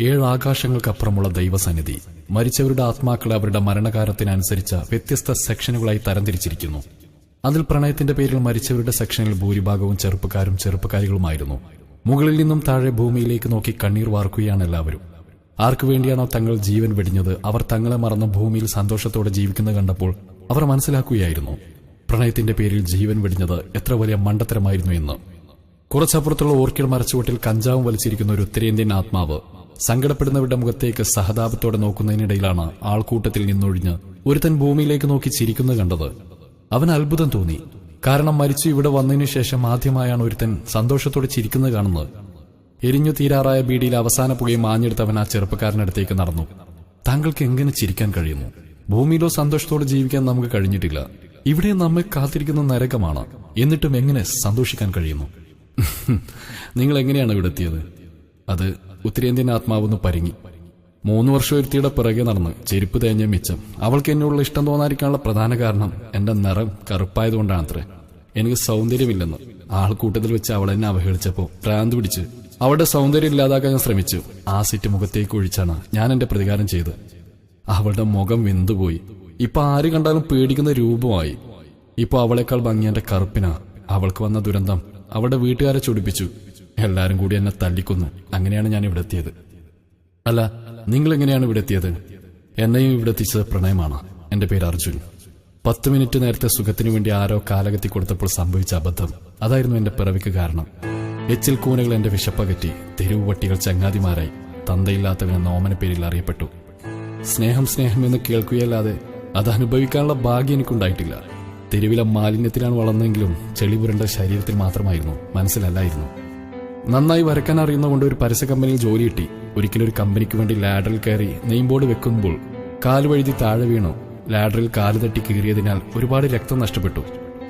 ഏഴ് ആകാശങ്ങൾക്കപ്പുറമുള്ള ദൈവസന്നിധി. മരിച്ചവരുടെ ആത്മാക്കളെ അവരുടെ മരണകാലത്തിനനുസരിച്ച വ്യത്യസ്ത സെക്ഷനുകളായി തരംതിരിച്ചിരിക്കുന്നു. അതിൽ പ്രണയത്തിന്റെ പേരിൽ മരിച്ചവരുടെ സെക്ഷനിൽ ഭൂരിഭാഗവും ചെറുപ്പക്കാരും ചെറുപ്പക്കാരികളുമായിരുന്നു. മുകളിൽ നിന്നും താഴെ ഭൂമിയിലേക്ക് നോക്കി കണ്ണീർ വാർക്കുകയാണ് എല്ലാവരും. ആർക്കു വേണ്ടിയാണോ തങ്ങൾ ജീവൻ വെടിഞ്ഞത് അവർ തങ്ങളെ മറന്ന് ഭൂമിയിൽ സന്തോഷത്തോടെ ജീവിക്കുന്നത് കണ്ടപ്പോൾ അവർ മനസ്സിലാക്കുകയായിരുന്നു. പ്രണയത്തിന്റെ പേരിൽ ജീവൻ വെടിഞ്ഞത് എത്ര വലിയ മണ്ടത്തരമായിരുന്നു എന്ന്. കുറച്ചപ്പുറത്തുള്ള ഓർക്കിഡ് മരച്ചുവട്ടിൽ കഞ്ചാവും വലിച്ചിരിക്കുന്ന ഒരു ഉത്തരേന്ത്യൻ ആത്മാവ് സങ്കടപ്പെടുന്നവരുടെ മുഖത്തേക്ക് സഹതാപത്തോടെ നോക്കുന്നതിനിടയിലാണ് ആൾക്കൂട്ടത്തിൽ നിന്നൊഴിഞ്ഞ് ഒരുത്തൻ ഭൂമിയിലേക്ക് നോക്കി ചിരിക്കുന്നത് കണ്ടത്. അവൻ അത്ഭുതം തോന്നി. കാരണം മരിച്ചു ഇവിടെ വന്നതിനു ശേഷം ആദ്യമായാണ് ഒരുത്തൻ സന്തോഷത്തോടെ ചിരിക്കുന്നത് കാണുന്നത്. എരിഞ്ഞു തീരാറായ ബീഡിയിൽ അവസാന പുകയും ആഞ്ഞെടുത്തവൻ ആ ചെറുപ്പക്കാരനടുത്തേക്ക് നടന്നു. താങ്കൾക്ക് എങ്ങനെ ചിരിക്കാൻ കഴിയുന്നു? ഭൂമിയിലോ സന്തോഷത്തോടെ ജീവിക്കാൻ നമുക്ക് കഴിഞ്ഞിട്ടില്ല. ഇവിടെ നമ്മെ കാത്തിരിക്കുന്ന നരകമാണ്. എന്നിട്ടും എങ്ങനെ സന്തോഷിക്കാൻ കഴിയുന്നു? നിങ്ങൾ എങ്ങനെയാണ് ഇവിടെ എത്തിയത്? അത് ഉത്തരേന്ത്യൻ ആത്മാവെന്ന് പരിങ്ങി. മൂന്ന് വർഷം ഒരുത്തിയുടെ പിറകെ നടന്ന് ചെരുപ്പ് തേഞ്ഞ മിച്ചം അവൾക്ക് എന്നോടുള്ള ഇഷ്ടം തോന്നാതിരിക്കാനുള്ള പ്രധാന കാരണം എന്റെ നിറം കറുപ്പായതുകൊണ്ടാണത്രേ. എനിക്ക് സൗന്ദര്യമില്ലെന്ന് ആൾക്കൂട്ടത്തിൽ വെച്ച് അവൾ എന്നെ അവഹേളിച്ചപ്പോൾ ഭ്രാന്ത് പിടിച്ച് അവളുടെ സൗന്ദര്യം ഇല്ലാതാക്കാൻ ഞാൻ ശ്രമിച്ചു. ആ സിറ്റ് മുഖത്തേക്ക് ഒഴിച്ചാണ് ഞാൻ എന്റെ പ്രതികാരം ചെയ്ത് അവളുടെ മുഖം വെന്തുപോയി. ഇപ്പൊ ആര് കണ്ടാലും പേടിക്കുന്ന രൂപമായി. ഇപ്പൊ അവളെക്കാൾ ഭംഗി കറുപ്പിനാ. അവൾക്ക് വന്ന ദുരന്തം അവളുടെ വീട്ടുകാരെ ചൊടിപ്പിച്ചു. എല്ലാരും കൂടി എന്നെ തല്ലിക്കൊന്നു. അങ്ങനെയാണ് ഞാൻ ഇവിടെ എത്തിയത്. അല്ല നിങ്ങൾ എങ്ങനെയാണ് ഇവിടെ എത്തിയത്? എന്നെയും ഇവിടെ എത്തിച്ചത് പ്രണയമാണ്. എന്റെ പേര് അർജുൻ. പത്ത് മിനിറ്റ് നേരത്തെ സുഖത്തിനു വേണ്ടി ആരോ കാലകത്തി കൊടുത്തപ്പോൾ സംഭവിച്ച അബദ്ധം. അതായിരുന്നു എന്റെ പിറവിക്ക് കാരണം. എച്ചിൽ കൂനകൾ എന്റെ വിശപ്പകറ്റി തെരുവ് പട്ടികൾ ചങ്ങാതിമാരായി തന്തയില്ലാത്തവനെന്ന ഓമന പേരിൽ അറിയപ്പെട്ടു. സ്നേഹം സ്നേഹം എന്ന് കേൾക്കുകയല്ലാതെ അത് അനുഭവിക്കാനുള്ള ഭാഗ്യം എനിക്കുണ്ടായിട്ടില്ല. തെരുവിലെ മാലിന്യത്തിലാണ് വളർന്നെങ്കിലും ചെളി പുരണ്ട ശരീരത്തിൽ മാത്രമായിരുന്നു. മനസ്സിലല്ലായിരുന്നു. നന്നായി വരക്കാൻ അറിയുന്നതുകൊണ്ട് ഒരു പരസ്യ കമ്പനിയിൽ ജോലി കിട്ടി. ഒരിക്കലും ഒരു കമ്പനിക്ക് വേണ്ടി ലാഡറിൽ കയറി നെയിം ബോർഡ് വെക്കുമ്പോൾ കാൽ വഴുതി താഴെ വീണു. ലാഡറിൽ കാൽ തട്ടി കീറിയതിനാൽ ഒരുപാട് രക്തം നഷ്ടപ്പെട്ടു.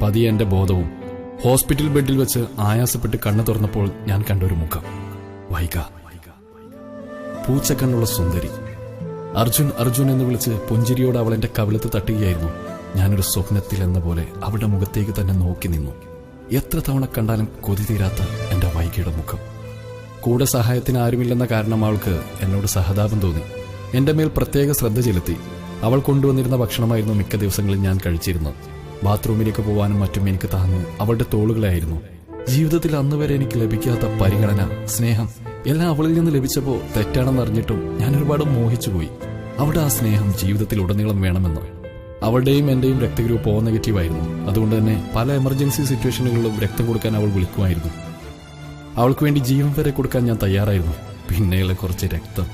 പതിയെ എന്റെ ബോധവും ഹോസ്പിറ്റൽ ബെഡിൽ വെച്ച് ആയാസപ്പെട്ട് കണ്ണു തുറന്നപ്പോൾ ഞാൻ കണ്ടൊരു മുഖം. വൈക. പൂച്ചക്കണ്ണുള്ള സുന്ദരി. അർജുൻ അർജുൻ എന്ന് വിളിച്ച് പുഞ്ചിരിയോട് അവൾ എന്റെ കവിളത്ത് തട്ടുകയായിരുന്നു. ഞാനൊരു സ്വപ്നത്തിൽ എന്ന പോലെ അവളുടെ മുഖത്തേക്ക് തന്നെ നോക്കി നിന്നു. എത്ര തവണ കണ്ടാലും കൊതി തീരാത്ത എന്റെ മുഖം. കൂടെ സഹായത്തിന് ആരുമില്ലെന്ന കാരണം അവൾക്ക് എന്നോട് സഹതാപം തോന്നി. എന്റെ മേൽ പ്രത്യേക ശ്രദ്ധ ചെലുത്തി. അവൾ കൊണ്ടുവന്നിരുന്ന ഭക്ഷണമായിരുന്നു മിക്ക ദിവസങ്ങളിൽ ഞാൻ കഴിച്ചിരുന്നത്. ബാത്റൂമിലേക്ക് പോകാനും മറ്റും എനിക്ക് താങ്ങും അവളുടെ തോളുകളായിരുന്നു. ജീവിതത്തിൽ അന്ന് വരെ എനിക്ക് ലഭിക്കാത്ത പരിഗണന സ്നേഹം എല്ലാം അവളിൽ നിന്ന് ലഭിച്ചപ്പോൾ തെറ്റാണെന്നറിഞ്ഞിട്ടും ഞാൻ ഒരുപാട് മോഹിച്ചുപോയി. അവിടെ ആ സ്നേഹം ജീവിതത്തിൽ ഉടനീളം വേണമെന്ന്. അവളുടെയും എന്റെയും രക്തഗ്രൂപ്പ് ഓ നെഗറ്റീവ് ആയിരുന്നു. അതുകൊണ്ട് തന്നെ പല എമർജൻസി സിറ്റുവേഷനുകളിലും രക്തം കൊടുക്കാൻ അവൾ വിളിക്കുമായിരുന്നു. അവൾക്ക് വേണ്ടി ജീവൻ വരെ കൊടുക്കാൻ ഞാൻ തയ്യാറായിരുന്നു. പിന്നെയുള്ള കുറച്ച് രക്തം.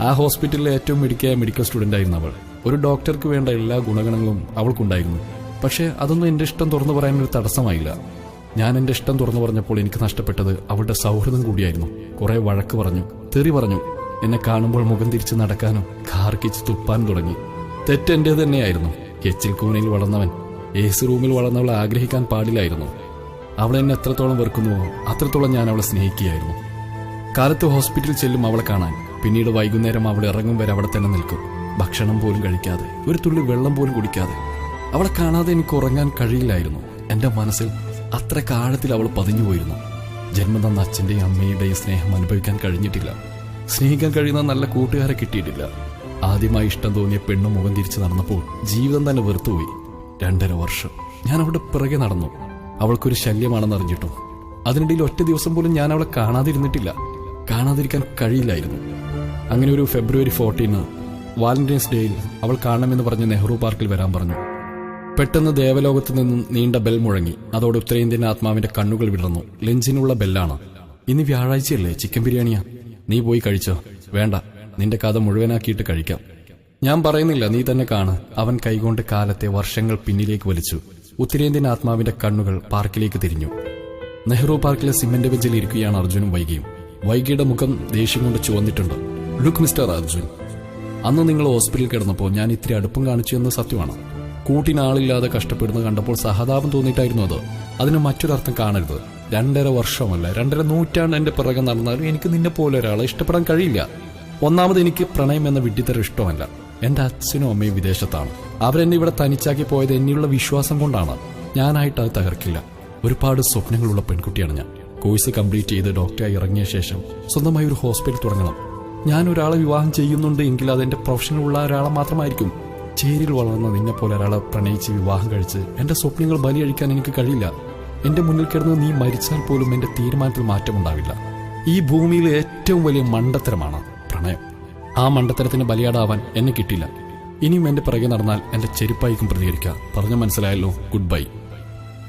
ആ ഹോസ്പിറ്റലിലെ ഏറ്റവും മിടുക്കിയ മെഡിക്കൽ സ്റ്റുഡന്റ് ആയിരുന്നു അവൾ. ഒരു ഡോക്ടർക്ക് വേണ്ട എല്ലാ ഗുണഗണങ്ങളും അവൾക്കുണ്ടായിരുന്നു. പക്ഷേ അതൊന്നും എന്റെ ഇഷ്ടം തുറന്നു പറയാൻ ഒരു തടസ്സമായില്ല. ഞാൻ എന്റെ ഇഷ്ടം തുറന്നു പറഞ്ഞപ്പോൾ എനിക്ക് നഷ്ടപ്പെട്ടത് അവളുടെ സൗഹൃദം കൂടിയായിരുന്നു. കുറേ വഴക്ക് പറഞ്ഞു തെറി പറഞ്ഞു. എന്നെ കാണുമ്പോൾ മുഖം തിരിച്ച് നടക്കാനും കാർക്കിച്ച് തുപ്പാനും തുടങ്ങി. തെറ്റെന്റേത് തന്നെയായിരുന്നു. എച്ചിൽ കൂനയിൽ വളർന്നവൻ എ സി റൂമിൽ വളർന്നവൾ ആഗ്രഹിക്കാൻ പാടില്ലായിരുന്നു. അവൾ എന്നെ എത്രത്തോളം വെറുക്കുന്നുവോ അത്രത്തോളം ഞാൻ അവളെ സ്നേഹിക്കുകയായിരുന്നു. കാലത്ത് ഹോസ്പിറ്റലിൽ ചെല്ലും അവളെ കാണാൻ. പിന്നീട് വൈകുന്നേരം അവൾ ഇറങ്ങും വരെ അവിടെ തന്നെ നിൽക്കും. ഭക്ഷണം പോലും കഴിക്കാതെ ഒരു തുള്ളി വെള്ളം പോലും കുടിക്കാതെ. അവളെ കാണാതെ എനിക്ക് ഉറങ്ങാൻ കഴിയില്ലായിരുന്നു. എന്റെ മനസ്സിൽ അത്ര കാലത്തിൽ അവൾ പതിഞ്ഞു പോയിരുന്നു ജന്മം തന്ന അച്ഛന്റെയും അമ്മയുടെയും സ്നേഹം അനുഭവിക്കാൻ കഴിഞ്ഞിട്ടില്ല. സ്നേഹിക്കാൻ കഴിയുന്ന നല്ല കൂട്ടുകാരെ കിട്ടിയിട്ടില്ല. ആദ്യമായി ഇഷ്ടം തോന്നിയ പെണ്ണു മുഖം തിരിച്ചു നടന്നപ്പോൾ ജീവിതം തന്നെ വെറുത്തുപോയി. രണ്ടര വർഷം. ഞാൻ അവിടെ പിറകെ നടന്നു. അവൾക്കൊരു ശല്യമാണെന്ന് അറിഞ്ഞിട്ടും. അതിനിടയിൽ ഒറ്റ ദിവസം പോലും ഞാൻ അവളെ കാണാതിരുന്നിട്ടില്ല. കാണാതിരിക്കാൻ കഴിയില്ലായിരുന്നു. അങ്ങനെ ഒരു ഫെബ്രുവരി ഫോർട്ടീന് വാലന്റൈൻസ് ഡേയിൽ അവൾ കാണണമെന്ന് പറഞ്ഞ് നെഹ്റു പാർക്കിൽ വരാൻ പറഞ്ഞു. പെട്ടെന്ന് ദേവലോകത്ത് നിന്നും നീണ്ട ബെൽ മുഴങ്ങി. അതോടെ ഉത്തരേന്ത്യൻ ആത്മാവിന്റെ കണ്ണുകൾ വിടർന്നു. ലഞ്ചിനുള്ള ബെല്ലാണ്. ഇന്ന് വ്യാഴാഴ്ചയല്ലേ? ചിക്കൻ ബിരിയാണിയാ. നീ പോയി കഴിച്ചോ? വേണ്ട. നിന്റെ കഥ മുഴുവനാക്കിയിട്ട് കഴിക്കാം. ഞാൻ പറയുന്നില്ല. നീ തന്നെ കാണ്. അവൻ കൈകൊണ്ട് കാലത്തെ വർഷങ്ങൾ പിന്നിലേക്ക് വലിച്ചു. ഉത്തരേന്ത്യൻ ആത്മാവിന്റെ കണ്ണുകൾ പാർക്കിലേക്ക് തിരിഞ്ഞു. നെഹ്റു പാർക്കിലെ സിമന്റ് ബെഞ്ചിൽ ഇരിക്കുകയാണ് അർജുനും വൈകിയും. വൈകിയുടെ മുഖം ദേഷ്യം കൊണ്ട് ചുവന്നിട്ടുണ്ട്. ലുക്ക് മിസ്റ്റർ അർജുൻ അന്ന് നിങ്ങൾ ഹോസ്പിറ്റലിൽ കിടന്നപ്പോൾ ഞാൻ ഇത്തിരി അടുപ്പം കാണിച്ചു എന്ന് സത്യമാണ്. കൂട്ടിനാളില്ലാതെ കഷ്ടപ്പെടുന്നത് കണ്ടപ്പോൾ സഹതാപം തോന്നിയിട്ടായിരുന്നു അത്. അതിന് മറ്റൊരർത്ഥം കാണരുത്. രണ്ടര വർഷമല്ല രണ്ടര നൂറ്റാണ്ട് എന്റെ പിറകെ നടന്നാലും എനിക്ക് നിന്നെ പോലെ ഒരാളെ ഇഷ്ടപ്പെടാൻ കഴിയില്ല. ഒന്നാമത് എനിക്ക് പ്രണയം എന്ന വിഡ്ഢിത്തരം ഇഷ്ടമല്ല. എന്റെ അച്ഛനും അമ്മയും വിദേശത്താണ്. അവരെന്നെ ഇവിടെ തനിച്ചാക്കി പോയത് എന്നെയുള്ള വിശ്വാസം കൊണ്ടാണ് ഞാനായിട്ട് അത് തകർക്കില്ല. ഒരുപാട് സ്വപ്നങ്ങളുള്ള പെൺകുട്ടിയാണ് ഞാൻ. കോഴ്സ് കംപ്ലീറ്റ് ചെയ്ത് ഡോക്ടറായി ഇറങ്ങിയ ശേഷം സ്വന്തമായി ഒരു ഹോസ്പിറ്റൽ തുടങ്ങണം. ഞാൻ ഒരാളെ വിവാഹം ചെയ്യുന്നുണ്ട് എങ്കിൽ അതെന്റെ പ്രൊഫഷനിലുള്ള ഒരാളെ മാത്രമായിരിക്കും. ചേരിൽ വളർന്ന നിന്നെ പോലെ ഒരാളെ പ്രണയിച്ച് വിവാഹം കഴിച്ച് എന്റെ സ്വപ്നങ്ങൾ ബലിയഴിക്കാൻ എനിക്ക് കഴിയില്ല. എന്റെ മുന്നിൽ കിടന്ന് നീ മരിച്ചാൽ പോലും എന്റെ തീരുമാനത്തിൽ മാറ്റമുണ്ടാവില്ല. ഈ ഭൂമിയിലെ ഏറ്റവും വലിയ മണ്ടത്തരമാണ് പ്രണയം. ആ മണ്ടത്തരത്തിന് ബലിയാടാവാൻ എന്നെ കിട്ടില്ല ഇനിയും എന്റെ പിറകെ നടന്നാൽ എന്റെ ചെരുപ്പായിക്കും പ്രതികരിക്കുക. പറഞ്ഞു മനസ്സിലായല്ലോ? ഗുഡ് ബൈ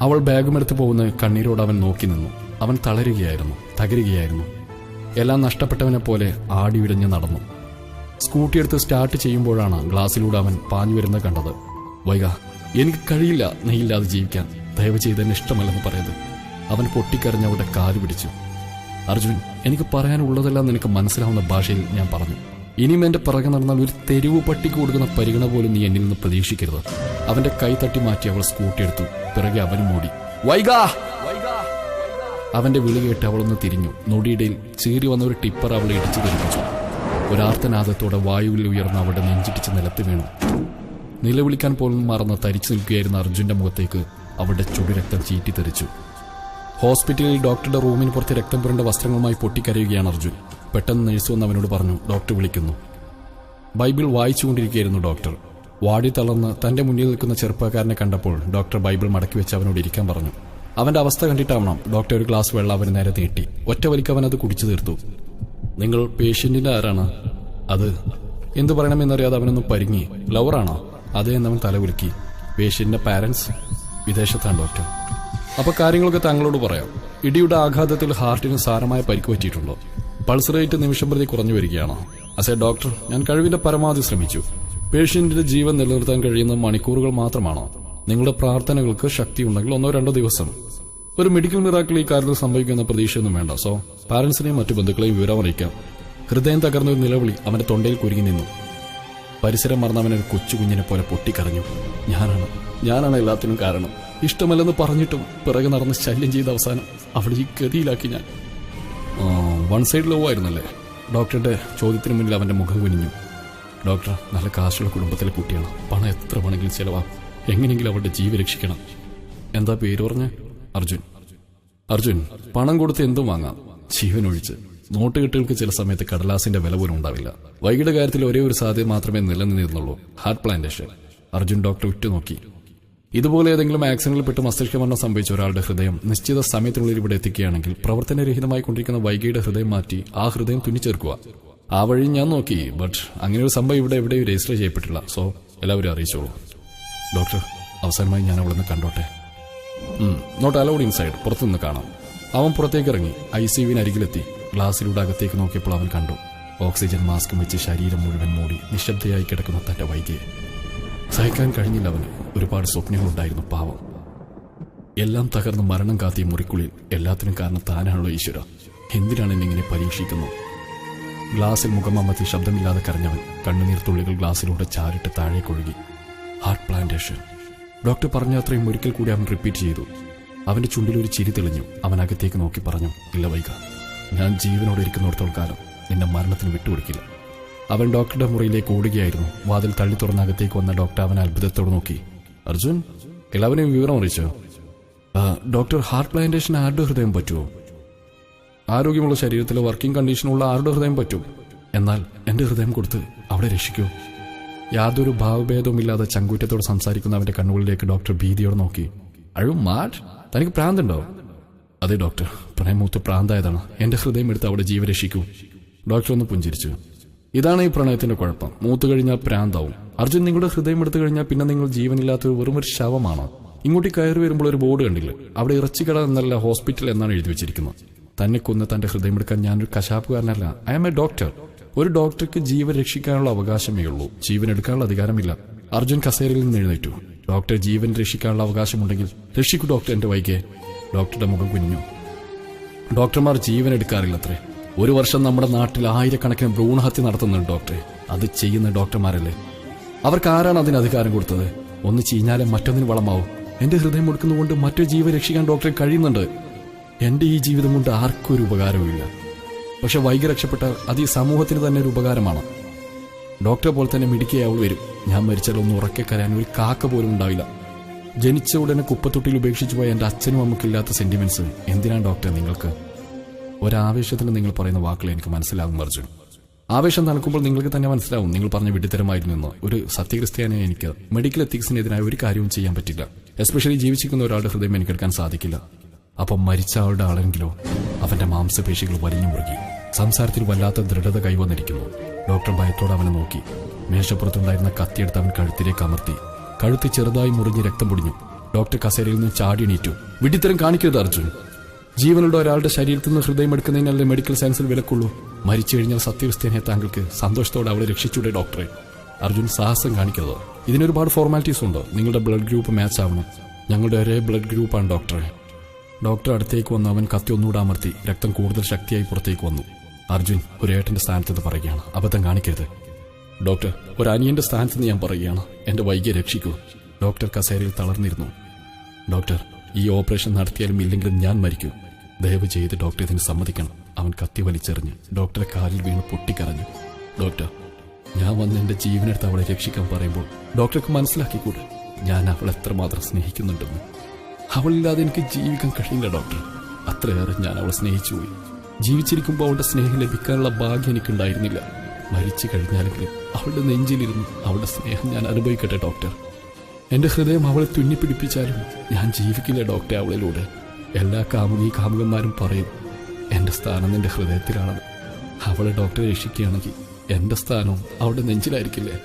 അവൾ ബാഗുമെടുത്ത് പോകുന്ന കണ്ണീരോട് അവൻ നോക്കി നിന്നു. അവൻ തളരുകയായിരുന്നു തകരുകയായിരുന്നു. എല്ലാം നഷ്ടപ്പെട്ടവനെ പോലെ ആടി വിടഞ്ഞ് നടന്നു. സ്കൂട്ടി എടുത്ത് സ്റ്റാർട്ട് ചെയ്യുമ്പോഴാണ് ഗ്ലാസ്സിലൂടെ അവൻ പാഞ്ഞു വരുന്നത് കണ്ടത്. വൈക എനിക്ക് കഴിയില്ല നെയ്യില്ലാതെ ജീവിക്കാൻ. ദയവ് ചെയ്ത് എന്നെ ഇഷ്ടമല്ലെന്ന് പറയുന്നത് അവൻ പൊട്ടിക്കരഞ്ഞ് അവിടെ കാൽ പിടിച്ചു. അർജുൻ എനിക്ക് പറയാനുള്ളതെല്ലാം നിനക്ക് മനസ്സിലാവുന്ന ഭാഷയിൽ ഞാൻ പറഞ്ഞു. ഇനിയും എന്റെ പിറകെ നടന്നാൽ ഒരു തെരുവ് പട്ടിക്ക് കൊടുക്കുന്ന പരിഗണന പോലും നീ എന്നിൽ നിന്ന് പ്രതീക്ഷിക്കരുത്. അവന്റെ കൈ തട്ടി മാറ്റി അവൾ സ്കൂട്ടി എടുത്തു. പിറകെ അവനും ഓടി. വൈകാ അവന്റെ വിളി കേട്ട് അവളൊന്ന് തിരിഞ്ഞു. നൊടിയിടയിൽ ചീറി വന്ന ഒരു ടിപ്പർ അവളെ ഇടിച്ചു തിരിപ്പിച്ചു ഒരാർത്തനാദത്തോടെ വായുവിൽ ഉയർന്ന അവളുടെ നെഞ്ചിടിച്ച് നിലത്ത് വീണു. നിലവിളിക്കാൻ പോലും മറന്ന് തരിച്ചു നിൽക്കുകയായിരുന്ന അർജുന്റെ മുഖത്തേക്ക് അവളുടെ ചുടുരക്തം ചീറ്റിത്തെറിച്ചു ഹോസ്പിറ്റലിൽ ഡോക്ടറുടെ റൂമിന് പുറത്ത് രക്തം പുരണ്ട വസ്ത്രങ്ങളുമായി പൊട്ടിക്കരയുകയാണ് അർജുൻ. പെട്ടെന്ന് നഴ്സ് വന്ന് അവനോട് പറഞ്ഞു ഡോക്ടർ വിളിക്കുന്നു. ബൈബിൾ വായിച്ചുകൊണ്ടിരിക്കുകയായിരുന്നു ഡോക്ടർ. വാടി തളർന്ന് തന്റെ മുന്നിൽ നിൽക്കുന്ന ചെറുപ്പക്കാരനെ കണ്ടപ്പോൾ ഡോക്ടർ ബൈബിൾ മടക്കി വെച്ച് അവനോട് ഇരിക്കാൻ പറഞ്ഞു. അവന്റെ അവസ്ഥ കണ്ടിട്ടാവണം ഡോക്ടർ ഒരു ഗ്ലാസ് വെള്ളം അവന് നേരെ നീട്ടി. ഒറ്റ വലിക്ക് അവൻ അത് കുടിച്ചു തീർത്തു. നിങ്ങൾ പേഷ്യന്റിന്റെ ആരാണ്? അത് എന്തു പറയണമെന്നറിയാതെ അവനൊന്ന് പരിങ്ങി. ലവറാണോ അതേ എന്നവൻ തലകുലുക്കി പേഷ്യന്റിന്റെ പാരന്റ്സ്? വിദേശത്താണ് ഡോക്ടർ. അപ്പൊ കാര്യങ്ങളൊക്കെ താങ്കളോട് പറയാം. ഇടിയുടെ ആഘാതത്തിൽ ഹാർട്ടിന് സാരമായ പരിക്ക് പറ്റിയിട്ടുണ്ടോ? പൾസ് റേറ്റ് നിമിഷം പ്രതി കുറഞ്ഞു വരികയാണ്. ആസ് എ ഡോക്ടർ ഞാൻ കഴിവിന്റെ പരമാവധി ശ്രമിച്ചു. പേഷ്യന്റിന്റെ ജീവൻ നിലനിർത്താൻ കഴിയുന്ന മണിക്കൂറുകൾ മാത്രമാണോ. നിങ്ങളുടെ പ്രാർത്ഥനകൾക്ക് ശക്തി ഉണ്ടെങ്കിൽ ഒന്നോ രണ്ടോ ദിവസം. ഒരു മെഡിക്കൽ മിറാക്കിൾ ഈ കാര്യത്തിൽ സംഭവിക്കുന്ന പ്രതീക്ഷയൊന്നും വേണ്ട സോ പാരന്റ്സിനെയും മറ്റു ബന്ധുക്കളെയും വിവരം അറിയിക്കാം. ഹൃദയം തകർന്ന ഒരു നിലവിളി അവന്റെ തൊണ്ടയിൽ കുരുങ്ങി നിന്നു. പരിസരം മറന്നവൻ ഒരു കൊച്ചു കുഞ്ഞിനെ പോലെ പൊട്ടിക്കരഞ്ഞു. ഞാനാണ് ഞാനാണ് എല്ലാത്തിനും കാരണം. ഇഷ്ടമല്ലെന്ന് പറഞ്ഞിട്ടും പിറകെ നടന്ന് ശല്യം ചെയ്ത അവസാനം അവളെ ഈ ഗതിയിലാക്കി ഞാൻ. വൺ സൈഡ് ലോ ആയിരുന്നല്ലേ? ഡോക്ടറുടെ ചോദ്യത്തിന് മുന്നിൽ അവന്റെ മുഖം കുനിഞ്ഞു ഡോക്ടർ നല്ല കാശുള്ള കുടുംബത്തിലെ കുട്ടിയാണ്. പണം എത്ര വേണമെങ്കിലും ചിലവാ എങ്ങനെയെങ്കിലും അവളുടെ ജീവ രക്ഷിക്കണം. എന്താ പേര് പറഞ്ഞ്? അർജുൻ. അർജുൻ പണം കൊടുത്ത് എന്തും വാങ്ങാം. ജീവൻ ഒഴിച്ച്. നോട്ടുകെട്ടുകൾക്ക് ചില സമയത്ത് കടലാസിന്റെ വില പോലും ഉണ്ടാവില്ല. വൈകിട്ട് കാര്യത്തിൽ ഒരേ ഒരു സാധ്യത മാത്രമേ നിലനിന്നിരുന്നുള്ളൂ. ഹാർട്ട് പ്ലാന്റേഷൻ അർജുൻ ഡോക്ടർ ഉറ്റുനോക്കി. ഇതുപോലെ ഏതെങ്കിലും ആക്സിഡന്റിൽ പെട്ട് മസ്തിഷ്ക മരണം സംഭവിച്ച ഒരാളുടെ ഹൃദയം നിശ്ചിത സമയത്തിനുള്ളിൽ ഇവിടെ എത്തിക്കുകയാണെങ്കിൽ പ്രവർത്തനരഹിതമായി കൊണ്ടിരിക്കുന്ന വൈകിയുടെ ഹൃദയം മാറ്റി ആ ഹൃദയം തുന്നിച്ചേർക്കുക. ആ വഴി ഞാൻ നോക്കി ബട്ട് അങ്ങനെ ഒരു സംഭവം ഇവിടെ എവിടെയും രജിസ്റ്റർ ചെയ്യപ്പെട്ടില്ല സോ എല്ലാവരും അറിയിച്ചോളൂ. ഡോക്ടർ അവസാനമായി ഞാൻ അവിടെ നിന്ന് കണ്ടോട്ടെ? നോട്ട് അലൗഡ് ഇൻസൈഡ് പുറത്തുനിന്ന് കാണാം. അവൻ പുറത്തേക്ക് ഇറങ്ങി. ഐ സി വിന് അരികിലെത്തി. ഗ്ലാസിലൂടെ അകത്തേക്ക് നോക്കിയപ്പോൾ അവൻ കണ്ടു. ഓക്സിജൻ മാസ്കും വെച്ച് ശരീരം മുഴുവൻ മൂടി നിശബ്ദയായി കിടക്കുന്ന തന്റെ വൈദ്യെ സഹിക്കാൻ കഴിഞ്ഞില്ല അവന്. ഒരുപാട് സ്വപ്നങ്ങളുണ്ടായിരുന്നു പാവം. എല്ലാം തകർന്ന് മരണം കാത്തിയ മുറിക്കുള്ളിൽ എല്ലാത്തിനും കാരണം താനാണല്ലോ ഈശ്വര. എന്തിനാണ് എന്നെ ഇങ്ങനെ പരീക്ഷിക്കുന്നത്? ഗ്ലാസിൽ മുഖമമ്മത്തി ശബ്ദമില്ലാതെ കരഞ്ഞവൻ കണ്ണുനീർ തുള്ളികൾ ഗ്ലാസ്സിലൂടെ ചാരിട്ട് താഴേക്കൊഴുകി ഹാർട്ട് പ്ലാന്റേഷൻ ഡോക്ടർ പറഞ്ഞ അത്രയും ഒരിക്കൽ കൂടി അവൻ റിപ്പീറ്റ് ചെയ്തു. അവന്റെ ചുണ്ടിലൊരു ചിരി തെളിഞ്ഞു. അവൻ അകത്തേക്ക് നോക്കി പറഞ്ഞു ഇല്ല വൈക ഞാൻ ജീവനോടെ ഇരിക്കുന്നിടത്തോളം കാലം നിന്നെ മരണത്തിന് വിട്ടുകൊടുക്കില്ല. അവൻ ഡോക്ടറുടെ മുറിയിലേക്ക് ഓടുകയായിരുന്നു. വാതിൽ തള്ളി തുറന്ന അകത്തേക്ക് വന്ന ഡോക്ടർ അവൻ അത്ഭുതത്തോടെ നോക്കി. അർജുൻ എല്ലാവരെയും വിവരം അറിയിച്ചോ? ഡോക്ടർ ഹാർട്ട് പ്ലാന്റേഷൻ ആരുടെ ഹൃദയം പറ്റുമോ ആരോഗ്യമുള്ള ശരീരത്തിലെ വർക്കിംഗ് കണ്ടീഷനുള്ള ആരുടെ ഹൃദയം പറ്റും? എന്നാൽ എന്റെ ഹൃദയം കൊടുത്ത് അവിടെ രക്ഷിക്കൂ. യാതൊരു ഭാവഭേദവുമില്ലാതെ ചങ്കൂറ്റത്തോട് സംസാരിക്കുന്ന അവന്റെ കണ്ണുകളിലേക്ക് ഡോക്ടർ ഭീതിയോട് നോക്കി. അഴു മാറ്റ് തനിക്ക് പ്രാന്തുണ്ടോ? അതെ ഡോക്ടർ. പ്രണയമൂത്ത് പ്രാന്തായതാണ്. എന്റെ ഹൃദയം എടുത്ത് അവിടെ ജീവരക്ഷിക്കൂ. ഡോക്ടർ ഒന്ന് പുഞ്ചിരിച്ചു. ഇതാണ് ഈ പ്രണയത്തിന്റെ കുഴപ്പം. മൂത്ത് കഴിഞ്ഞാൽ പ്രാന്താവും. അർജുൻ നിങ്ങളുടെ ഹൃദയം എടുത്തു കഴിഞ്ഞാൽ പിന്നെ നിങ്ങൾ ജീവനില്ലാത്ത ഒരു വെറും ഒരു ശവമാണ്? ഇങ്ങോട്ട് കയറി വരുമ്പോൾ ഒരു ബോർഡ് കണ്ടില്ലേ? അവിടെ ഇറച്ചിക്കട എന്നല്ല ഹോസ്പിറ്റൽ എന്നാണ് എഴുതി വെച്ചിരിക്കുന്നത്. തന്നെ കൊന്ന് തന്റെ ഹൃദയം എടുക്കാൻ ഞാനൊരു കശാപ്പുകാരനല്ല. ഐ ആം എ ഡോക്ടർ ഒരു ഡോക്ടർക്ക് ജീവൻ രക്ഷിക്കാനുള്ള അവകാശമേ ഉള്ളൂ. ജീവൻ എടുക്കാനുള്ള അധികാരമില്ല. അർജുൻ കസേരയിൽ നിന്ന് എഴുന്നേറ്റു. ഡോക്ടർ ജീവൻ രക്ഷിക്കാനുള്ള അവകാശമുണ്ടെങ്കിൽ രക്ഷിക്കൂ ഡോക്ടർ എന്റെ വൈകെ. ഡോക്ടറുടെ മുഖം കുഞ്ഞു ഡോക്ടർമാർ ജീവൻ എടുക്കാറില്ലത്രേ. ഒരു വർഷം നമ്മുടെ നാട്ടിൽ ആയിരക്കണക്കിന് ഭ്രൂണഹത്യ നടത്തുന്നുണ്ട് ഡോക്ടറെ. അത് ചെയ്യുന്ന ഡോക്ടർമാരല്ലേ? അവർക്ക് ആരാണ് അതിന് അധികാരം കൊടുത്തത്? ഒന്ന് ചീഞ്ഞാലേ മറ്റൊന്നിന് വളമാവും. എന്റെ ഹൃദയം കൊടുക്കുന്നതുകൊണ്ട് മറ്റൊരു ജീവൻ രക്ഷിക്കാൻ ഡോക്ടറെ കഴിയുന്നുണ്ട്. എന്റെ ഈ ജീവിതം കൊണ്ട് ആർക്കും ഒരു ഉപകാരവുമില്ല. പക്ഷെ വൈകി രക്ഷപ്പെട്ട അത് ഈ സമൂഹത്തിന് തന്നെ ഒരു ഉപകാരമാണ്. ഡോക്ടറെ പോലെ തന്നെ മിടിക്കുക വരും. ഞാൻ മരിച്ചാൽ ഒന്ന് ഉറക്കെ കരയാൻ ഒരു കാക്ക പോലും ഉണ്ടാവില്ല. ജനിച്ച ഉടനെ കുപ്പത്തൊട്ടിയിൽ ഉപേക്ഷിച്ചു പോയ എന്റെ അച്ഛനും അമ്മക്കില്ലാത്ത സെന്റിമെന്റ്സ് എന്തിനാണ് ഡോക്ടർ നിങ്ങൾക്ക്? ഒരാവേശത്തിന് നിങ്ങൾ പറയുന്ന വാക്കുകൾ എനിക്ക് മനസ്സിലാകും അർജുൻ. ആവേശം നടക്കുമ്പോൾ നിങ്ങൾക്ക് തന്നെ മനസ്സിലാവും. നിങ്ങൾ പറഞ്ഞ വിഡിത്തരമായിരുന്നു എന്ന് ഒരു സത്യക്രിസ്ത്യാനെ എനിക്ക് മെഡിക്കൽ എത്തിക്സിനെതിരായ ഒരു കാര്യവും ചെയ്യാൻ പറ്റില്ല. എസ്പെഷ്യലി ജീവിച്ചിരിക്കുന്ന ഒരാളുടെ ഹൃദയം എനിക്ക് എടുക്കാൻ സാധിക്കില്ല. അപ്പം മരിച്ച ആളുടെ ആളെങ്കിലോ അവന്റെ മാംസപേശികൾ വലിഞ്ഞു മുറുകി. സംസാരത്തിൽ വല്ലാത്ത ദൃഢത കൈവന്നിരിക്കുന്നു. ഡോക്ടർ ഭയത്തോടെ അവനെ നോക്കി. മേശപ്പുറത്തുണ്ടായിരുന്ന കത്തിയെടുത്ത് അവൻ കഴുത്തിലേക്ക് അമർത്തി. കഴുത്ത് ചെറുതായി മുറിഞ്ഞ് രക്തം പൊടിഞ്ഞു. ഡോക്ടർ കസേരയിൽ നിന്ന് ചാടി എണീറ്റു. വിഡിത്തരം കാണിക്കരുത് അർജുൻ. ജീവനുള്ള ഒരാളുടെ ശരീരത്തിൽ നിന്ന് ഹൃദയം എടുക്കുന്നതിനല്ലേ മെഡിക്കൽ സയൻസിൽ വിലക്കുള്ളൂ. മരിച്ചു കഴിഞ്ഞാൽ സത്യവസ്ഥനെ താങ്കൾക്ക് സന്തോഷത്തോടെ അവളെ രക്ഷിച്ചൂടെ ഡോക്ടറെ അർജുൻ സാഹസം കാണിക്കരുത് ഇതിനൊരുപാട് ഫോർമാലിറ്റീസ് ഉണ്ട്. നിങ്ങളുടെ ബ്ലഡ് ഗ്രൂപ്പ് മാച്ച് ആവണം. ഞങ്ങളുടെ ഒരേ ബ്ലഡ് ഗ്രൂപ്പാണ് ഡോക്ടറെ ഡോക്ടർ അടുത്തേക്ക് വന്ന് അവൻ കത്തി ഒന്നുകൂടെ അമർത്തി രക്തം കൂടുതൽ ശക്തിയായി പുറത്തേക്ക് വന്നു. അർജുൻ ഒരു ഏട്ടന്റെ സ്ഥാനത്ത് നിന്ന് പറയുകയാണ്. അബദ്ധം കാണിക്കരുത്. ഡോക്ടർ ഒരു അനിയന്റെ സ്ഥാനത്ത് നിന്ന് ഞാൻ പറയുകയാണ്. എന്റെ വൈകിയെ രക്ഷിക്കൂ. ഡോക്ടർ കസേരയിൽ തളർന്നിരുന്നു. ഡോക്ടർ ഈ ഓപ്പറേഷൻ നടത്തിയാലും ഇല്ലെങ്കിലും ഞാൻ മരിക്കും. ദയവ് ചെയ്ത് ഡോക്ടർ ഇതിന് സമ്മതിക്കണം. അവൻ കത്തി വലിച്ചെറിഞ്ഞ് ഡോക്ടറെ കാലിൽ വീണ് പൊട്ടിക്കരഞ്ഞു. ഡോക്ടർ ഞാൻ വന്ന് എന്റെ ജീവനെടുത്ത് അവളെ രക്ഷിക്കാൻ പറയുമ്പോൾ ഡോക്ടർക്ക് മനസ്സിലാക്കിക്കൂടെ? ഞാൻ അവളെ എത്രമാത്രം സ്നേഹിക്കുന്നുണ്ടെന്ന്. അവളില്ലാതെ എനിക്ക് ജീവിക്കാൻ കഴിയില്ല ഡോക്ടർ. അത്രയേറെ ഞാൻ അവളെ സ്നേഹിച്ചു പോയി. ജീവിച്ചിരിക്കുമ്പോൾ അവളുടെ സ്നേഹം ലഭിക്കാനുള്ള ഭാഗ്യം എനിക്കുണ്ടായിരുന്നില്ല. മരിച്ചു കഴിഞ്ഞാലെങ്കിലും അവളുടെ നെഞ്ചിലിരുന്ന് അവളുടെ സ്നേഹം ഞാൻ അനുഭവിക്കട്ടെ ഡോക്ടർ. എന്റെ ഹൃദയം അവളെ തുന്നിപ്പിടിപ്പിച്ചാലും ഞാൻ ജീവിക്കില്ല ഡോക്ടറെ അവളിലൂടെ. എല്ലാ കാമുകി കാമുകന്മാരും പറയും എന്റെ സ്ഥാനം നിന്റെ ഹൃദയത്തിലാണെന്ന് അവളെ ഡോക്ടറെ രക്ഷിക്കുകയാണെങ്കിൽ എന്റെ സ്ഥാനവും അവളുടെ നെഞ്ചിലായിരിക്കില്ലേ?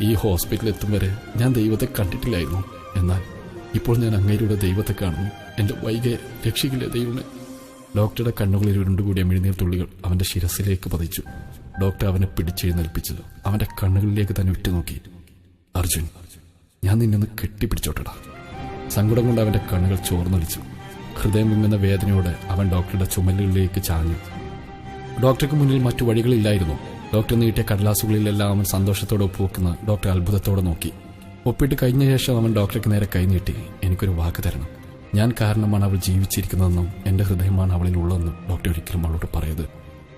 ഈ ഹോസ്പിറ്റലിൽ എത്തും വരെ ഞാൻ ദൈവത്തെ കണ്ടിട്ടില്ലായിരുന്നു. എന്നാൽ ഇപ്പോൾ ഞാൻ അങ്ങേരുടെ ദൈവത്തെ കാണുന്നു. എന്റെ വൈകെ രക്ഷിക്കില്ലേ ദൈവമേ? ഡോക്ടറുടെ കണ്ണുകളിൽ ഉരുണ്ടുകൂടിയ മിഴിനീർ തുള്ളികൾ അവന്റെ ശിരസിലേക്ക് പതിച്ചു. ഡോക്ടർ അവനെ പിടിച്ചെഴുന്നേൽപ്പിച്ചത് അവന്റെ കണ്ണുകളിലേക്ക് തന്നെ ഉറ്റുനോക്കി. അർജുൻ ഞാൻ നിന്നൊന്ന് കെട്ടിപ്പിടിച്ചോട്ടടാ. സങ്കടം കൊണ്ട് അവന്റെ കണ്ണുകൾ ചോർന്നൊലിച്ചു. ഹൃദയം വിങ്ങുന്ന വേദനയോടെ അവൻ ഡോക്ടറുടെ ചുമലുകളിലേക്ക് ചാഞ്ഞു. ഡോക്ടർക്ക് മുന്നിൽ മറ്റു വഴികളില്ലായിരുന്നു. ഡോക്ടർ നീട്ടിയ കടലാസുകളിലെല്ലാം അവൻ സന്തോഷത്തോടെ ഒപ്പുവെക്കുന്ന ഡോക്ടർ അത്ഭുതത്തോടെ നോക്കി. ഒപ്പിട്ട് കഴിഞ്ഞ ശേഷം അവൻ ഡോക്ടർക്ക് നേരെ കൈനീട്ടി എനിക്കൊരു വാക്ക് തരണം. ഞാൻ കാരണമാണ് അവൾ ജീവിച്ചിരിക്കുന്നതെന്നും എന്റെ ഹൃദയമാണ് അവളിൽ ഉള്ളതെന്നും ഡോക്ടർ ഒരിക്കലും അവളോട് പറയത്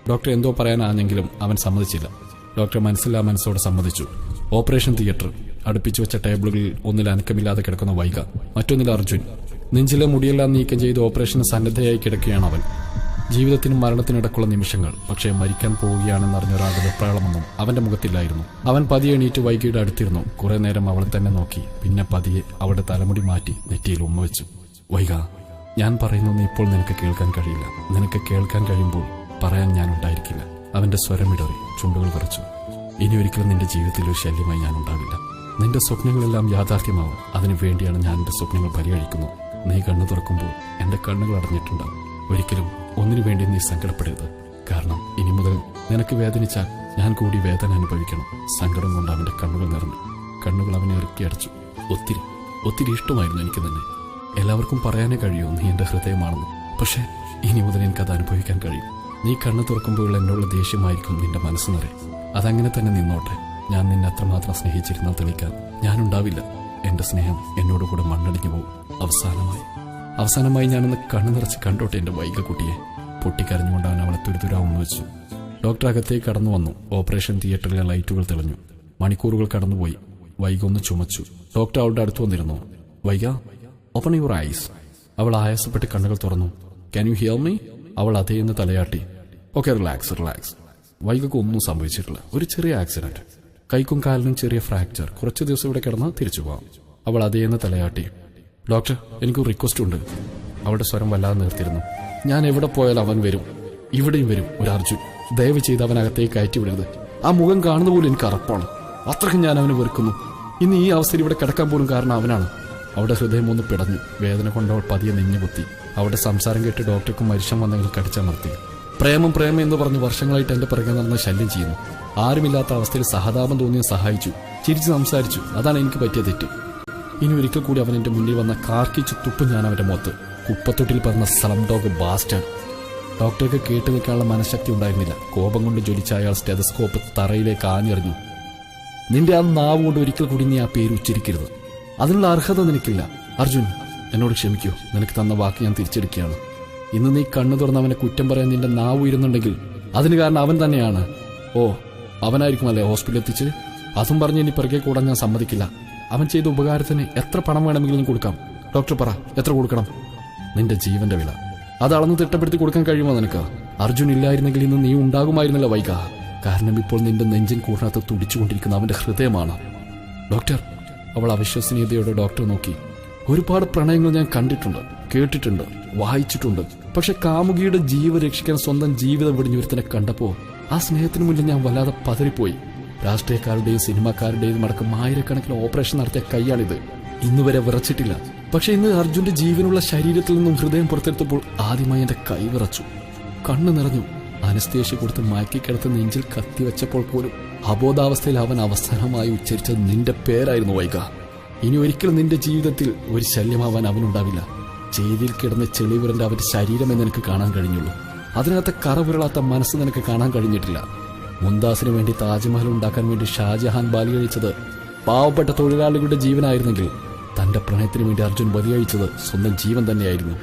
ഡോക്ടർ എന്തോ പറയാനാണെങ്കിലും അവൻ സമ്മതിച്ചില്ല. ഡോക്ടർ മനസ്സില്ലാ മനസ്സോടെ സമ്മതിച്ചു. Operation theatre. അടുപ്പിച്ചു വെച്ച ടേബിളുകളിൽ ഒന്നിൽ അനക്കമില്ലാതെ കിടക്കുന്ന വൈക മറ്റൊന്നിൽ അർജുൻ. നെഞ്ചിലെ മുടിയെല്ലാം നീക്കം ചെയ്ത് ഓപ്പറേഷന് സന്നദ്ധയായി കിടക്കുകയാണ് അവൻ. ജീവിതത്തിനും മരണത്തിനിടക്കുള്ള നിമിഷങ്ങൾ. പക്ഷേ മരിക്കാൻ പോവുകയാണെന്ന് അറിഞ്ഞ ഒരാളുടെ വെപ്രാളമൊന്നും അവന്റെ മുഖത്തില്ലായിരുന്നു. അവൻ പതിയെ എണീറ്റ് വൈകിയുടെ അടുത്തിരുന്നു. കുറെ നേരം അവളെ തന്നെ നോക്കി. പിന്നെ പതിയെ അവളുടെ തലമുടി മാറ്റി നെറ്റിയിൽ ഉമ്മ വെച്ചു. വൈക ഞാൻ പറയുന്നൊന്നും ഇപ്പോൾ നിനക്ക് കേൾക്കാൻ കഴിയില്ല. നിനക്ക് കേൾക്കാൻ കഴിയുമ്പോൾ പറയാൻ ഞാൻ ഉണ്ടായിരിക്കില്ല. അവന്റെ സ്വരമിടറി ചുണ്ടുകൾ വിറച്ചു. ഇനി ഒരിക്കലും നിന്റെ ജീവിതത്തിൽ ഒരു ശല്യമായി ഞാൻ ഉണ്ടാവില്ല. നിന്റെ സ്വപ്നങ്ങളെല്ലാം യാഥാർത്ഥ്യമാവും. അതിനു വേണ്ടിയാണ് ഞാൻ എന്റെ സ്വപ്നങ്ങൾ പരിഗണിക്കുന്നത് നീ കണ്ണു തുറക്കുമ്പോൾ എന്റെ കണ്ണുകൾ അടഞ്ഞിട്ടുണ്ടാവും. ഒരിക്കലും ഒന്നിനു വേണ്ടി നീ സങ്കടപ്പെടരുത്. കാരണം ഇനി മുതൽ നിനക്ക് വേദനിച്ചാൽ ഞാൻ കൂടി വേദന അനുഭവിക്കണം. സങ്കടം കൊണ്ട് അവന്റെ കണ്ണുകൾ നിറഞ്ഞു. കണ്ണുകൾ അവനെ ഇറുക്കി അടച്ചു. ഒത്തിരി ഒത്തിരി ഇഷ്ടമായിരുന്നു എനിക്ക് തന്നെ എല്ലാവർക്കും പറയാനേ കഴിയൂ നീ എന്റെ ഹൃദയമാണെന്ന്. പക്ഷേ ഇനി മുതൽ എനിക്കത് അനുഭവിക്കാൻ കഴിയും. നീ കണ്ണു തുറക്കുമ്പോഴുള്ള എന്നോടുള്ള ദേഷ്യമായിരിക്കും നിന്റെ മനസ്സ് നിറയെ. അതങ്ങനെ തന്നെ നിന്നോട്ടെ. ഞാൻ നിന്നെ അത്രമാത്രം സ്നേഹിച്ചിരുന്നാൽ തെളിക്കാൻ ഞാനുണ്ടാവില്ല. എന്റെ സ്നേഹം എന്നോട് കൂടെ മണ്ണടിഞ്ഞു പോകും. അവസാനമായി അവസാനമായി ഞാനൊന്ന് കണ്ണു നിറച്ച് കണ്ടോട്ടെ വൈക കുട്ടിയെ പൊട്ടിക്കരഞ്ഞുകൊണ്ട് അവൻ അവളെ തുരുതുരാവുന്നു വെച്ചു. ഡോക്ടർ അകത്തേക്ക് കടന്നു വന്നു. ഓപ്പറേഷൻ തിയേറ്ററിലെ ലൈറ്റുകൾ തെളിഞ്ഞു. മണിക്കൂറുകൾ കടന്നുപോയി. വൈക ഒന്ന് ചുമച്ചു. ഡോക്ടർ അവളുടെ അടുത്ത് വന്നിരുന്നു. വൈക ഓപ്പൺ യുവർ ഐസ് അവൾ ആയാസപ്പെട്ട് കണ്ണുകൾ തുറന്നു. ക്യാൻ യു ഹിയർ മീ അവൾ അതേ എന്ന് തലയാട്ടി. ഓക്കെ റിലാക്സ് റിലാക്സ് വൈകക്ക് ഒന്നും സംഭവിച്ചിട്ടില്ല. ഒരു ചെറിയ ആക്സിഡന്റ് കൈക്കും കാലിനും ചെറിയ ഫ്രാക്ചർ കുറച്ച് ദിവസം ഇവിടെ കിടന്നാൽ തിരിച്ചു പോവാം. അവൾ അതേന്ന് തലയാട്ടി. ഡോക്ടർ എനിക്കൊരു റിക്വസ്റ്റ് ഉണ്ട്. അവളുടെ സ്വരം വല്ലാതെ നിർത്തിയിരുന്നു ഞാൻ എവിടെ പോയാലും അവൻ വരും. ഇവിടെയും വരും. ഒരു അർജുൻ. ദയവ് ചെയ്ത് അവൻ അകത്തേക്ക് കയറ്റി വിടരുത്. ആ മുഖം കാണുന്ന പോലും എനിക്ക് അറപ്പാണ് അത്രയ്ക്കും ഞാൻ അവനെ വെറുക്കുന്നു. ഇന്ന് ഈ അവസ്ഥയിൽ ഇവിടെ കിടക്കാൻ പോലും കാരണം അവനാണ്. അവിടെ ഹൃദയം ഒന്ന് പിടഞ്ഞു. വേദന കൊണ്ട് അവൾ പതിയെ നെഞ്ഞുപൊത്തി. അവിടെ സംസാരം കേട്ട് ഡോക്ടർക്കും മരിഷം വന്നെങ്കിൽ കടിച്ചമർത്തി. പ്രേമം പ്രേമം എന്ന് പറഞ്ഞ് വർഷങ്ങളായിട്ട് എന്റെ പിറകെ നടന്ന ശല്യം ചെയ്യുന്നു. ആരുമില്ലാത്ത അവസ്ഥയിൽ സഹതാപം തോന്നിയ സഹായിച്ചു. ചിരിച്ചു സംസാരിച്ചു. അതാണ് എനിക്ക് പറ്റിയ തെറ്റ്. ഇനി ഒരിക്കൽ കൂടി അവൻ എന്റെ മുന്നിൽ വന്ന കാർക്കിച്ച് തുപ്പും ഞാൻ അവന്റെ മുഖത്ത്. കുപ്പത്തൊട്ടിൽ പറഞ്ഞ സ്ലം ഡോഗ് ബാസ്റ്റേഡ് ഡോക്ടർക്ക് കേട്ട് നിൽക്കാനുള്ള മനഃശക്തി ഉണ്ടായിരുന്നില്ല. കോപം കൊണ്ട് ജ്വലിച്ച അയാൾ സ്റ്റെതസ്കോപ്പ് തറയിലേക്ക് ആഞ്ഞെറിഞ്ഞു. നിന്റെ ആ നാവ് കൊണ്ട് ഒരിക്കൽ കൂടി നീ ആ പേര് ഉച്ചരിക്കരുത്. അതിനുള്ള അർഹത നിനക്കില്ല. അർജുൻ എന്നോട് ക്ഷമിക്കൂ. നിനക്ക് തന്ന വാക്ക് ഞാൻ തിരിച്ചെടുക്കുകയാണ്. ഇന്ന് നീ കണ്ണു തുറന്ന് അവനെ കുറ്റം പറയാൻ നിന്റെ നാവ് ഉയരുന്നുണ്ടെങ്കിൽ അതിന് കാരണം അവൻ തന്നെയാണ്. ഓ അവനായിരിക്കും അല്ലേ ഹോസ്പിറ്റലിൽ എത്തിച്ച്? അതും പറഞ്ഞ് ഇനി പിറകെ കൂടാൻ ഞാൻ സമ്മതിക്കില്ല. അവൻ ചെയ്ത ഉപകാരത്തിന് എത്ര പണം വേണമെങ്കിലും കൊടുക്കാം. ഡോക്ടർ പറ എത്ര കൊടുക്കണം? നിന്റെ ജീവന്റെ വില. അത് അളന്ന് തിട്ടപ്പെടുത്തി കൊടുക്കാൻ കഴിയുമോ നിനക്ക്? അർജുൻ ഇല്ലായിരുന്നെങ്കിൽ ഇന്ന് നീ ഉണ്ടാകുമായിരുന്നില്ല വൈക. കാരണം ഇപ്പോൾ നിന്റെ നെഞ്ചിൻ കൂടാത്ത തുടിച്ചുകൊണ്ടിരിക്കുന്ന അവന്റെ ഹൃദയമാണ്. ഡോക്ടർ അവൾ അവിശ്വസനീയതയോടെ ഡോക്ടർ നോക്കി. ഒരുപാട് പ്രണയങ്ങൾ ഞാൻ കണ്ടിട്ടുണ്ട് കേട്ടിട്ടുണ്ട് വായിച്ചിട്ടുണ്ട്. പക്ഷെ കാമുകിയുടെ ജീവ രക്ഷിക്കാൻ സ്വന്തം ജീവിതം വെടിഞ്ഞൊരുത്തനെ കണ്ടപ്പോ ആ സ്നേഹത്തിന് മുന്നിൽ ഞാൻ വല്ലാതെ പതറിപ്പോയി. രാഷ്ട്രീയക്കാരുടെയും സിനിമാക്കാരുടെയും അടക്കം ആയിരക്കണക്കിന് ഓപ്പറേഷൻ നടത്തിയ കൈയാണിത്. ഇന്നുവരെ വിറച്ചിട്ടില്ല. പക്ഷെ ഇന്ന് അർജുന്റെ ജീവനുള്ള ശരീരത്തിൽ നിന്നും ഹൃദയം പുറത്തെടുത്തപ്പോൾ ആദ്യമായി എന്റെ കൈ വിറച്ചു. കണ്ണു നിറഞ്ഞു. അനസ്തേഷ്യ കൊടുത്ത് മയക്കിക്കിടത്ത് നെഞ്ചിൽ കത്തിവെച്ചപ്പോൾ പോലും അബോധാവസ്ഥയിൽ അവൻ അവസാനമായി ഉച്ചരിച്ചത് നിന്റെ പേരായിരുന്നു വൈക ഇനി ഒരിക്കലും നിന്റെ ജീവിതത്തിൽ ഒരു ശല്യമാവാൻ അവനുണ്ടാവില്ല. ചെയ്തിയിൽ കിടന്ന ചെളിവിരന്റെ അവന്റെ ശരീരമേ നിനക്ക് കാണാൻ കഴിഞ്ഞുള്ളൂ. അതിനകത്തെ കറവിരളാത്ത മനസ്സ് നിനക്ക് കാണാൻ കഴിഞ്ഞിട്ടില്ല. മുന്താസിന് വേണ്ടി താജ്മഹൽ ഉണ്ടാക്കാൻ വേണ്ടി ഷാജഹാൻ ബലി കഴിച്ചത് പാവപ്പെട്ട തൊഴിലാളികളുടെ ജീവനായിരുന്നെങ്കിൽ തന്റെ പ്രണയത്തിന് വേണ്ടി അർജുൻ ബലി കഴിച്ചത് സ്വന്തം ജീവൻ തന്നെയായിരുന്നു.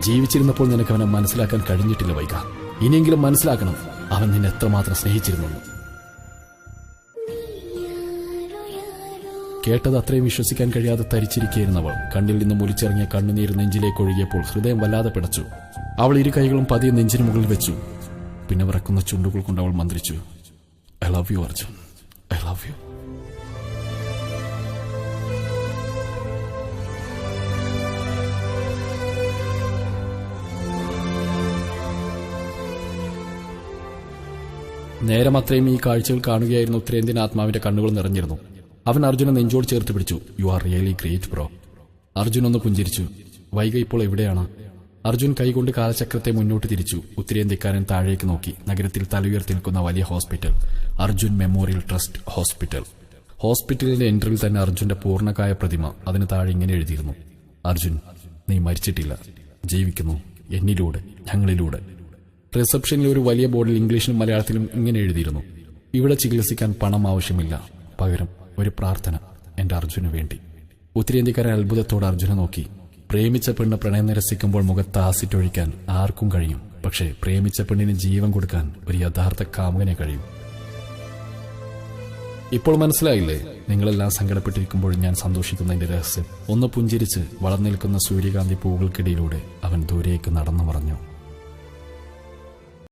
ജീവിച്ചിരുന്നപ്പോൾ നിനക്ക് അവനെ മനസ്സിലാക്കാൻ കഴിഞ്ഞിട്ടില്ല വൈക. ഇനിയെങ്കിലും മനസ്സിലാക്കണം അവൻ നിന്നെ എത്രമാത്രം സ്നേഹിച്ചിരുന്നു കേട്ടത് അത്രയും വിശ്വസിക്കാൻ കഴിയാതെ തരിച്ചിരിക്കുകയായിരുന്നവൾ കണ്ണിൽ നിന്ന് മുലിച്ചിറങ്ങിയ കണ്ണുനീർ നെഞ്ചിലേക്ക് ഒഴുകിയപ്പോൾ ഹൃദയം വല്ലാതെ പിടച്ചു. അവൾ ഇരു കൈകളും പതിയെ നെഞ്ചിന് മുകളിൽ വെച്ചു. പിന്നെ വിറക്കുന്ന ചുണ്ടുകൾ കൊണ്ട് അവൾ മന്ത്രിച്ചു. I love you Arjun. I love you. നേരം അത്രയും ഈ കാഴ്ചകൾ കാണുകയായിരുന്നു. ഉത്തരേന്ത്യൻ ആത്മാവിന്റെ കണ്ണുകൾ നിറഞ്ഞിരുന്നു. അവൻ അർജുനെ നെഞ്ചോട് ചേർത്ത് പിടിച്ചു. You are really great bro Arjun ഒന്ന് പുഞ്ചിരിച്ചു. വൈക ഇപ്പോൾ എവിടെയാണ്? അർജുൻ കൈകൊണ്ട് കാലചക്രത്തെ മുന്നോട്ട് തിരിച്ചു. ഉത്തരേന്ത്യക്കാരൻ താഴേക്ക് നോക്കി. നഗരത്തിൽ തലയുയർത്തി നിൽക്കുന്ന വലിയ hospital. Arjun memorial trust hospital. ഹോസ്പിറ്റലിന്റെ എൻട്രിയിൽ തന്നെ അർജുന്റെ പൂർണകായ പ്രതിമ അതിന് താഴെ ഇങ്ങനെ എഴുതിയിരുന്നു. അർജുൻ നീ മരിച്ചിട്ടില്ല. ജീവിക്കുന്നു. എന്നിലൂടെ ഞങ്ങളിലൂടെ. റിസപ്ഷനിൽ ഒരു വലിയ ബോർഡിൽ ഇംഗ്ലീഷിലും മലയാളത്തിലും ഇങ്ങനെ എഴുതിയിരുന്നു. ഇവിടെ ചികിത്സിക്കാൻ പണം ആവശ്യമില്ല. പകരം ഒരു പ്രാർത്ഥന എന്റെ അർജുന് വേണ്ടി. ഉത്തരേന്ത്യക്കാരൻ അത്ഭുതത്തോടെ അർജുനെ നോക്കി. പ്രേമിച്ച പെണ്ണ് പ്രണയം നിരസിക്കുമ്പോൾ മുഖത്ത് ആസിറ്റൊഴിക്കാൻ ആർക്കും കഴിയും. പക്ഷേ പ്രേമിച്ച പെണ്ണിന് ജീവൻ കൊടുക്കാൻ ഒരു യഥാർത്ഥ കാമുകനെ കഴിയും. ഇപ്പോൾ മനസ്സിലായില്ലേ? നിങ്ങളെല്ലാം സങ്കടപ്പെട്ടിരിക്കുമ്പോൾ ഞാൻ സന്തോഷിക്കുന്നതിന്റെ രഹസ്യം. ഒന്ന് പുഞ്ചിരിച്ച് വളർന്നിൽക്കുന്ന സൂര്യകാന്തി പൂവുകൾക്കിടയിലൂടെ അവൻ ദൂരേക്ക് നടന്നു മറഞ്ഞു.